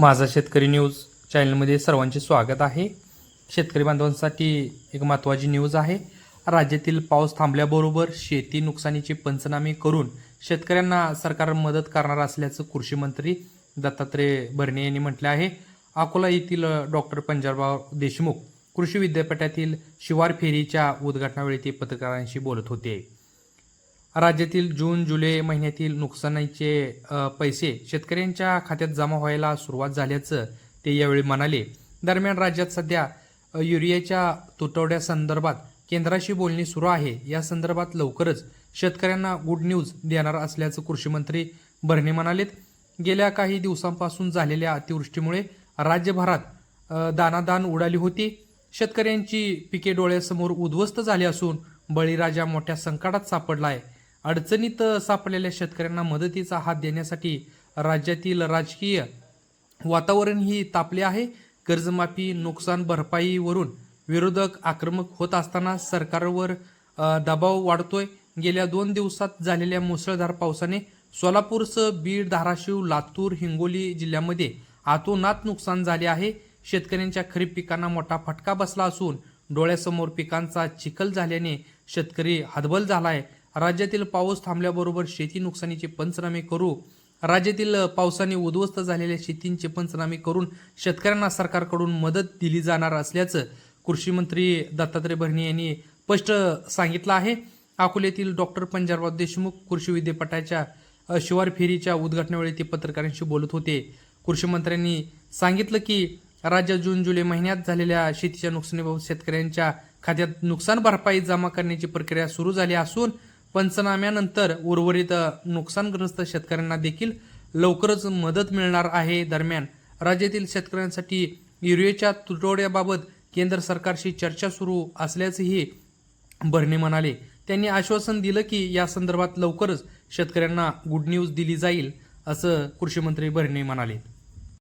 माझा शेतकरी न्यूज चॅनलमध्ये सर्वांचे स्वागत आहे. शेतकरी बांधवांसाठी एक महत्त्वाची न्यूज आहे. राज्यातील पाऊस थांबल्याबरोबर शेती नुकसानीचे पंचनामे करून शेतकऱ्यांना सरकार मदत करणार असल्याचं कृषी मंत्री दत्तात्रय भरणे यांनी म्हटले आहे. अकोला येथील डॉक्टर पंजाबराव देशमुख कृषी विद्यापीठातील शिवार फेरीच्या उद्घाटनावेळी ते पत्रकारांशी बोलत होते. राज्यातील जून जुलै महिन्यातील नुकसानीचे पैसे शेतकऱ्यांच्या खात्यात जमा व्हायला सुरुवात झाल्याचं ते यावेळी म्हणाले. दरम्यान राज्यात सध्या युरियाच्या तुटवड्यासंदर्भात केंद्राशी बोलणी सुरू आहे. या संदर्भात लवकरच शेतकऱ्यांना गुड न्यूज देणार असल्याचं कृषी मंत्री भरणे म्हणालेत. गेल्या काही दिवसांपासून झालेल्या अतिवृष्टीमुळे राज्यभरात दानादान उडाली होती. शेतकऱ्यांची पिके डोळ्यासमोर उद्ध्वस्त झाली असून बळीराजा मोठ्या संकटात सापडला आहे अडचणीत सापडलेल्या शेतकऱ्यांना मदतीचा हात देण्यासाठी राज्यातील राजकीय वातावरणही तापले आहे. कर्जमाफी नुकसान भरपाईवरून विरोधक आक्रमक होत असताना सरकारवर दबाव वाढतोय. गेल्या दोन दिवसात झालेल्या मुसळधार पावसाने सोलापूरसह बीड धाराशिव लातूर हिंगोली जिल्ह्यामध्ये आतोनात नुकसान झाले आहे. शेतकऱ्यांच्या खरीप पिकांना मोठा फटका बसला असून डोळ्यासमोर पिकांचा चिखल झाल्याने शेतकरी हतबल झाला आहे राज्यातील पाऊस थांबल्याबरोबर शेती नुकसानीचे पंचनामे करू राज्यातील पावसाने उद्ध्वस्त झालेल्या शेतींचे पंचनामे करून शेतकऱ्यांना सरकारकडून मदत दिली जाणार असल्याचं कृषी मंत्री दत्तात्रय भरणे यांनी स्पष्ट सांगितलं आहे. अकोल्यातील डॉक्टर पंजाबराव देशमुख कृषी विद्यापीठाच्या शिवार फेरीच्या उद्घाटनावेळी ते पत्रकारांशी बोलत होते. कृषी मंत्र्यांनी सांगितलं की राज्यात जून जुलै महिन्यात झालेल्या शेतीच्या नुकसानीबाबत शेतकऱ्यांच्या खात्यात नुकसान भरपाई जमा करण्याची प्रक्रिया सुरू झाली असून पंचनाम्यानंतर उर्वरित नुकसानग्रस्त शेतकऱ्यांना देखील लवकरच मदत मिळणार आहे. दरम्यान राज्यातील शेतकऱ्यांसाठी युरियाच्या तुटवड्याबाबत केंद्र सरकारशी चर्चा सुरू असल्याचंही भरणे म्हणाले. त्यांनी आश्वासन दिलं की या संदर्भात लवकरच शेतकऱ्यांना गुड न्यूज दिली जाईल असं कृषी मंत्री भरणे म्हणाले.